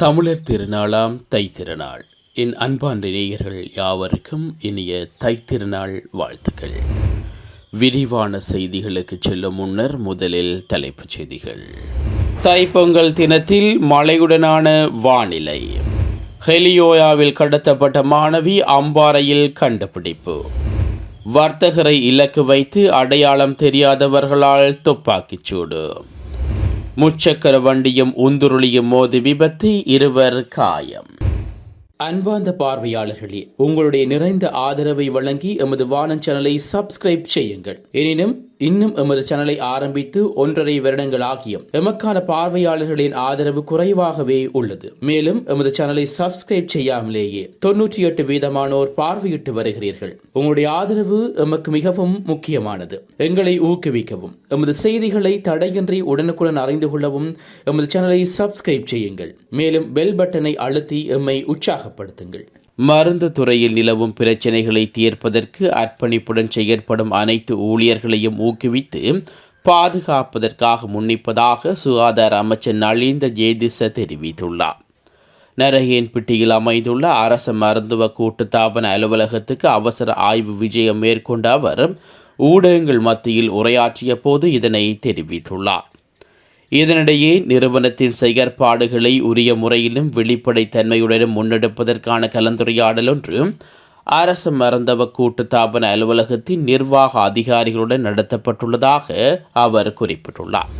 தமிழர் திருநாளாம் தை திருநாள் என் அன்பான் நேயர்கள் யாவருக்கும் இனிய தை திருநாள் வாழ்த்துக்கள். விரிவான செய்திகளுக்கு செல்லும் முன்னர் முதலில் தலைப்புச் செய்திகள். தைப்பொங்கல் தினத்தில் மழையுடனான வானிலை. ஹெலியோயாவில் கடத்தப்பட்ட மாணவி அம்பாறையில் கண்டுபிடிப்பு. வர்த்தகரை இலக்கு வைத்து அடையாளம் தெரியாதவர்களால் துப்பாக்கிச்சூடு முச்சக்கர வண்டியும் உந்துருளியும் மோதி விபத்து இருவர் காயம். அன்பார்ந்த பார்வையாளர்களே உங்களுடைய நிறைந்த ஆதரவை வழங்கி எமது வானன் சேனலை சப்ஸ்கிரைப் செய்யுங்கள். எனினும் இன்னும் எமது சேனலை ஆரம்பித்து ஒன்றரை வருடங்கள் ஆகியும் எமக்கான பார்வையாளர்களின் ஆதரவு குறைவாகவே உள்ளது. மேலும் எமது சேனலை சப்ஸ்கிரைப் செய்யாமலேயே தொன்னூற்றி எட்டு வீதமானோர் பார்வையிட்டு வருகிறீர்கள். உங்களுடைய ஆதரவு எமக்கு மிகவும் முக்கியமானது. எங்களை ஊக்குவிக்கவும் எமது செய்திகளை தடையின்றி உடனுக்குடன் அறிந்து கொள்ளவும் எமது சேனலை சப்ஸ்கிரைப் செய்யுங்கள். மேலும் பெல் பட்டனை அழுத்தி எம்மை உற்சாகப்படுத்துங்கள். மருந்து துறையில் நிலவும் பிரச்சினைகளை தீர்ப்பதற்கு அர்ப்பணிப்புடன் செயற்படும் அனைத்து ஊழியர்களையும் ஊக்குவித்து பாதுகாப்பதற்காக முன்னிப்பதாக சுகாதார அமைச்சர் நலிந்த ஜேதிச தெரிவித்துள்ளார். நரகேன்பிட்டியில் அமைந்துள்ள அரச மருத்துவ கூட்டுத்தாபன அலுவலகத்துக்கு அவசர ஆய்வு விஜயம் மேற்கொண்ட அவர் ஊடகங்கள் மத்தியில் உரையாற்றிய போது இதனை தெரிவித்துள்ளார். இதனிடையே நிறுவனத்தின் செயற்பாடுகளை உரிய முறையிலும் வெளிப்படைத்தன்மையுடனும் முன்னெடுப்பதற்கான கலந்துரையாடல் ஒன்று அரசு மருந்தவ கூட்டுத்தாபன அலுவலகத்தின் நிர்வாக அதிகாரிகளுடன் நடத்தப்பட்டுள்ளதாக அவர் குறிப்பிட்டுள்ளார்.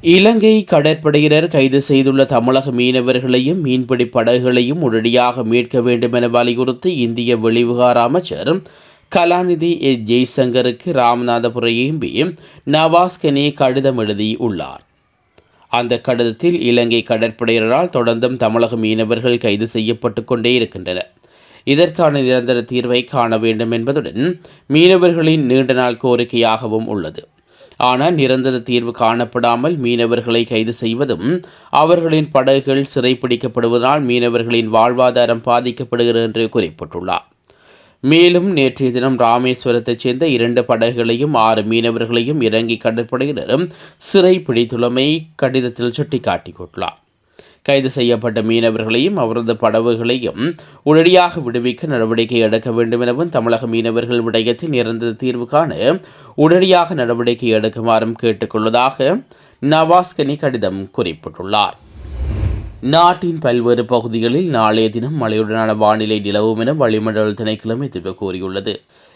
இலங்கை கடற்படையினர் கைது செய்துள்ள தமிழக மீனவர்களையும் மீன்பிடி படகுகளையும் உடனடியாக மீட்க வேண்டும் என வலியுறுத்தி இந்திய வெளிவிகார அமைச்சர் கலாநிதி எஸ் ஜெய்சங்கருக்கு ராமநாதபுரம் நவாஸ்கனே கடிதம் எழுதியுள்ளார். அந்த கடிதத்தில் இலங்கை கடற்படையினரால் தொடர்ந்தும் தமிழக மீனவர்கள் கைது செய்யப்பட்டு கொண்டே இருக்கின்றனர். இதற்கான நிரந்தர தீர்வை காண வேண்டும் என்பதுடன் மீனவர்களின் நீண்ட நாள் கோரிக்கையாகவும் உள்ளது. ஆனால் நிரந்தர தீர்வு காணப்படாமல் மீனவர்களை கைது செய்வதும் அவர்களின் படகுகள் சிறைப்பிடிக்கப்படுவதால் மீனவர்களின் வாழ்வாதாரம் பாதிக்கப்படுகிறது என்று குறிப்பிட்டுள்ளார். மேலும் நேற்றைய தினம் ராமேஸ்வரத்தைச் சேர்ந்த இரண்டு படகுகளையும் ஆறு மீனவர்களையும் இறங்கி கடற்படையினரும் சிறை பிடித்துள்ளமை கடிதத்தில் சுட்டிக்காட்டியுள்ளார். கைது செய்யப்பட்ட மீனவர்களையும் அவரது படவுகளையும் உடனடியாக விடுவிக்க நடவடிக்கை எடுக்க வேண்டும் எனவும் தமிழக மீனவர்கள் விடயத்தில் நிரந்தர தீர்வு காண உடனடியாக நடவடிக்கை எடுக்குமாறும் கேட்டுக்கொள்வதாக நவாஸ்கனி கடிதம் குறிப்பிட்டுள்ளார். நாட்டின் பல்வேறு பகுதிகளில் நாளைய தினம் மழையுடனான வானிலை நிலவும் என வளிமண்டல திணைக்கிழமை எதிர்ப்பு கூறியுள்ளது.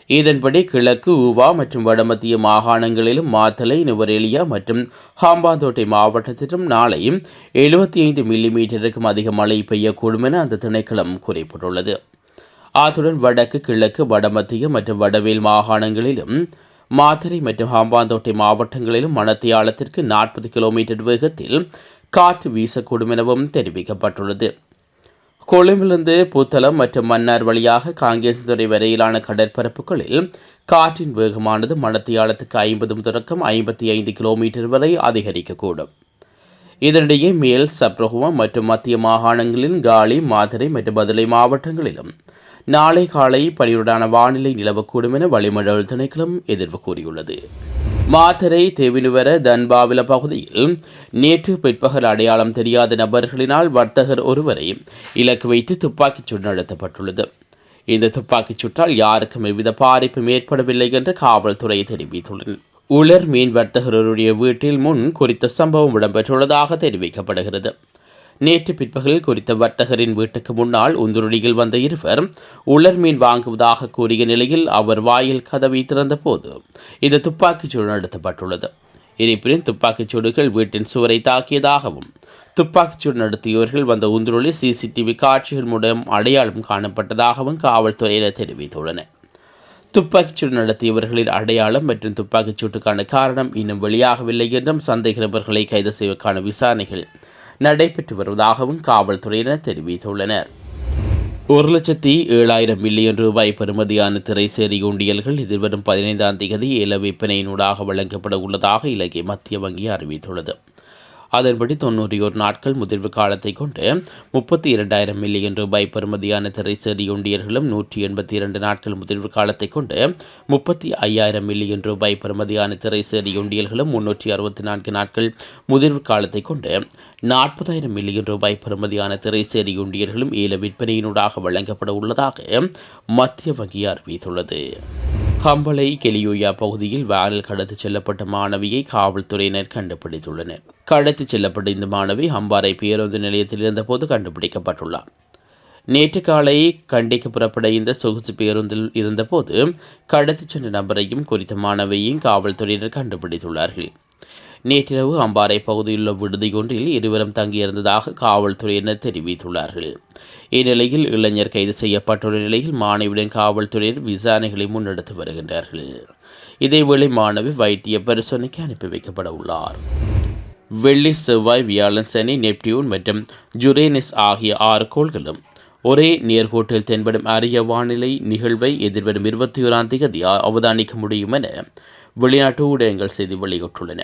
இதன்படி கிழக்கு ஊவா மற்றும் வடமத்திய மாகாணங்களிலும் மாத்தலை நுவரேலியா மற்றும் ஹாம்பாந்தோட்டை மாவட்டத்திலும் நாளையும் எழுபத்தி ஐந்து மில்லிமீட்டருக்கும் அதிக மழை பெய்யக்கூடும் என அந்த திணைக்களம் குறிப்பிட்டுள்ளது. அத்துடன் வடக்கு கிழக்கு வடமத்திய மற்றும் வடவேல் மாகாணங்களிலும் மாத்தரை மற்றும் ஹாம்பாந்தோட்டை மாவட்டங்களிலும் மணத்தியாலத்திற்கு நாற்பது கிலோமீட்டர் வேகத்தில் காற்று வீசக்கூடும் எனவும் தெரிவிக்கப்பட்டுள்ளது. கொழும்பிலிருந்து புத்தளம் மற்றும் மன்னார் வழியாக காங்கேசத்துறை வரையிலான கடற்பரப்புகளில் காற்றின் வேகமானது மணத்தியாலத்துக்கு ஐம்பது தொடக்கம் ஐம்பத்தி ஐந்து கிலோமீட்டர் வரை அதிகரிக்கக்கூடும். இதனிடையே மேல் சப்ரகுவம் மற்றும் மத்திய மாகாணங்களில் காலி மாதிரை மற்றும் பதிலை மாவட்டங்களிலும் நாளை காலை பனியுடனான வானிலை நிலவக்கூடும் என வளிமண்டல திணைக்களம் எதிர்வு கூறியுள்ளது. மாத்தரை தேவினுவர தன்பாவில பகுதியில் நேற்று பிற்பகல் அடையாளம் தெரியாத நபர்களினால் வர்த்தகர் ஒருவரை இலக்கு வைத்து துப்பாக்கிச் சூடு நடத்தப்பட்டுள்ளது. இந்த துப்பாக்கிச் சூட்டால் யாருக்கும் எவ்வித பாதிப்பும் ஏற்படவில்லை என்று காவல்துறை தெரிவித்துள்ளது. உலர் மீன் வர்த்தகருடைய வீட்டில் முன் குறித்த சம்பவம் இடம்பெற்றுள்ளதாக தெரிவிக்கப்படுகிறது. நேற்று பிற்பகல் குறித்த வர்த்தகரின் வீட்டுக்கு முன்னால் உந்துருளியில் வந்த இருவர் உலர் மீன் வாங்குவதாக கூறிய நிலையில் அவர் வாயில் கதவை திறந்தபோது இந்த துப்பாக்கிச் சூடு நடத்தப்பட்டுள்ளது. இருப்பினும் துப்பாக்கிச் சூடுகள் வீட்டின் சுவரை தாக்கியதாகவும் துப்பாக்கிச்சூடு நடத்தியவர்கள் வந்த உந்துருளி சிசிடிவி காட்சிகள் மூலம் அடையாளம் காணப்பட்டதாகவும் காவல்துறையினர் தெரிவித்துள்ளனர். துப்பாக்கிச்சூடு நடத்தியவர்களின் அடையாளம் மற்றும் துப்பாக்கிச் சூட்டுக்கான காரணம் இன்னும் வெளியாகவில்லை என்றும் சந்தேக நபர்களை கைது செய்வதற்கான விசாரணைகள் நடைபெற்று வருவதாகவும் காவல்துறையினர் தெரிவித்துள்ளனர். ஒரு லட்சத்தி ஏழாயிரம் மில்லியன் ரூபாய் பெறுமதியான திரைசேரி உண்டியல்கள் எதிர்வரும் பதினைந்தாம் தேதி ஏல விற்பனையினூடாக வழங்கப்பட உள்ளதாக இலங்கை மத்திய வங்கி அறிவித்துள்ளது. அதன்படி தொண்ணூறியோர் நாட்கள் முதிர்வு காலத்தை கொண்டு முப்பத்தி இரண்டாயிரம் மில்லியன் ரூபாய் பெறுமதியான திரைசேரி உண்டியர்களும் நூற்றி எண்பத்தி இரண்டு நாட்கள் முதிர்வு காலத்தை கொண்டு முப்பத்தி ஐயாயிரம் மில்லியன் ரூபாய் பெறுமதியான திரைசேரி உண்டியல்களும் முன்னூற்றி அறுபத்தி நான்கு நாட்கள் முதிர்வு காலத்தை கொண்டு நாற்பதாயிரம் மில்லியன் ரூபாய் பெறுமதியான திரைசேரி உண்டியல்களும் ஏல விற்பனையினூடாக வழங்கப்பட உள்ளதாக மத்திய வங்கி அறிவித்துள்ளது. ஹம்பளை கெலியோயா பகுதியில் வேனில் கடத்திச் செல்லப்பட்ட மாணவியை காவல்துறையினர் கண்டுபிடித்துள்ளனர். கடத்திச் செல்லப்பட்ட இந்த மாணவி ஹம்பாறை பேருந்து நிலையத்தில் இருந்தபோது கண்டுபிடிக்கப்பட்டுள்ளார். நேற்று காலை கண்டிக்கு புறப்பட இந்த சொகுசு பேருந்தில் இருந்தபோது கடத்திச் சென்ற நபரையும் குறித்த மாணவியையும் காவல்துறையினர் கண்டுபிடித்துள்ளார்கள். நேற்றிரவு அம்பாறை பகுதியிலுள்ள விடுதியொன்றில் இருவரும் தங்கியிருந்ததாக காவல்துறையினர் தெரிவித்துள்ளார்கள். இந்நிலையில் இளைஞர் கைது செய்யப்பட்டுள்ள நிலையில் மாணவியுடன் காவல்துறையினர் விசாரணைகளை முன்னெடுத்து வருகின்றார்கள். இதேவேளை மாணவி வைத்திய பரிசோதனைக்கு அனுப்பி வைக்கப்பட உள்ளார். வெள்ளி செவ்வாய் வியாழன் சனி நெப்டியூன் மற்றும் ஜுரேனிஸ் ஆகிய ஆறு கோள்களும் ஒரே நேர்கோட்டில் தென்படும் அரிய வானிலை நிகழ்வை எதிர்வரும் இருபத்தி ஓராம் தேதி அவதானிக்க முடியும் என வெளிநாட்டு ஊடகங்கள் செய்தி வெளியிட்டுள்ளன.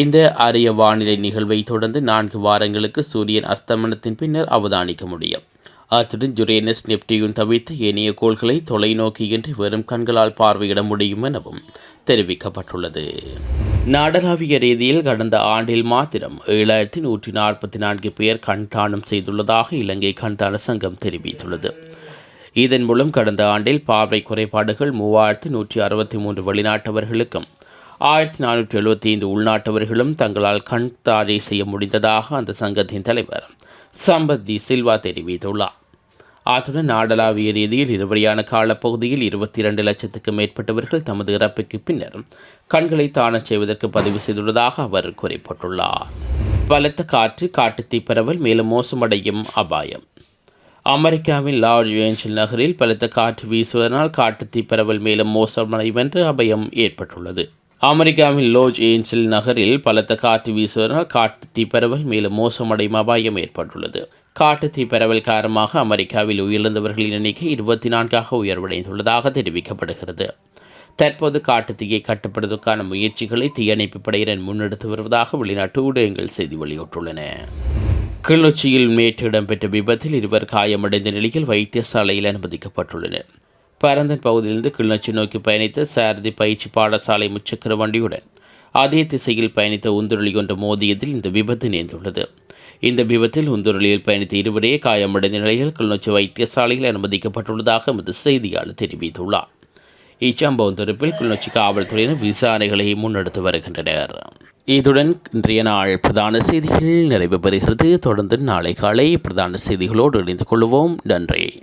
இந்த அரிய வானிலை நிகழ்வை தொடர்ந்து நான்கு வாரங்களுக்கு சூரியன் அஸ்தமனத்தின் பின்னர் அவதானிக்க முடியும். அத்துடன் ஜுரேனஸ் நெப்டியூன் தவிர்த்து ஏனைய கோள்களை தொலைநோக்கியின்றி வெறும் கண்களால் பார்வையிட முடியும் எனவும் தெரிவிக்கப்பட்டுள்ளது. நாடளாவிய ரீதியில் கடந்த ஆண்டில் மாத்திரம் ஏழாயிரத்தி நூற்றி நாற்பத்தி நான்கு பேர் கண்தானம் செய்துள்ளதாக இலங்கை கண்தான சங்கம் தெரிவித்துள்ளது. இதன் மூலம் கடந்த ஆண்டில் பார்வை குறைபாடுகள் மூவாயிரத்தி நூற்றி அறுபத்தி மூன்று வெளிநாட்டவர்களுக்கும் ஆயிரத்தி நானூற்றி எழுபத்தி ஐந்து உள்நாட்டவர்களும் தங்களால் கண் தாரை செய்ய முடிந்ததாக அந்த சங்கத்தின் தலைவர் சம்பத்தி சில்வா தெரிவித்துள்ளார். அத்துடன் நாடளாவிய ரீதியில் இருவரியான காலப்பகுதியில் இருபத்தி இரண்டு லட்சத்துக்கு மேற்பட்டவர்கள் தமது இறப்புக்கு பின்னர் கண்களை தானம் செய்வதற்கு பதிவு செய்துள்ளதாக அவர் குறிப்பிட்டுள்ளார். பலத்த காற்று காட்டுத்தீ பரவல் மேலும் மோசமடையும் அபாயம். அமெரிக்காவின் லார்ஜ் ஏஞ்சல் நகரில் பலத்த காற்று வீசுவதனால் காட்டுத்தீ பரவல் மேலும் மோசமடையும் என்று அபயம் ஏற்பட்டுள்ளது. அமெரிக்காவின் லோஜ் ஏஞ்சல் நகரில் பலத்த காற்று வீசுவதால் காட்டு தீப்பரவல் மேலும் மோசமடையும் அபாயம் ஏற்பட்டுள்ளது. காட்டு தீப்பரவல் காரணமாக அமெரிக்காவில் உயிரிழந்தவர்களின் எண்ணிக்கை இருபத்தி நான்காக உயர்வடைந்துள்ளதாக தெரிவிக்கப்படுகிறது. தற்போது காட்டுத்தீயை கட்டுப்படுவதற்கான முயற்சிகளை தீயணைப்பு படையினர் முன்னெடுத்து வருவதாக வெளிநாட்டு ஊடகங்கள் செய்தி வெளியிட்டுள்ளன. கிளர்ச்சியில் நேற்று இடம்பெற்ற விபத்தில் இருவர் காயமடைந்த நிலையில் வைத்தியசாலையில் அனுமதிக்கப்பட்டுள்ளனர். பரந்தன் பகுதியிலிருந்து கிளிநொச்சி நோக்கி பயணித்த சாரதி பயிற்சி பாடசாலை முச்சக்கர வண்டியுடன் அதே திசையில் பயணித்த உந்துருளி ஒன்று மோதியதில் இந்த விபத்து நேர்ந்துள்ளது. இந்த விபத்தில் உந்துருளியில் பயணித்த இருவரே காயமடைந்த நிலையில் கிளிநொச்சி வைத்தியசாலையில் அனுமதிக்கப்பட்டுள்ளதாக எமது செய்தியாளர் தெரிவித்துள்ளார். இச்சம்பவம் தொடர்பில் கிளிநொச்சி காவல்துறையினர் விசாரணைகளை முன்னெடுத்து வருகின்றனர். இதுடன் இன்றைய நாள் பிரதான செய்திகள் நிறைவு பெறுகிறது. தொடர்ந்து நாளை காலை பிரதான செய்திகளோடு இணைந்து கொள்வோம். நன்றி.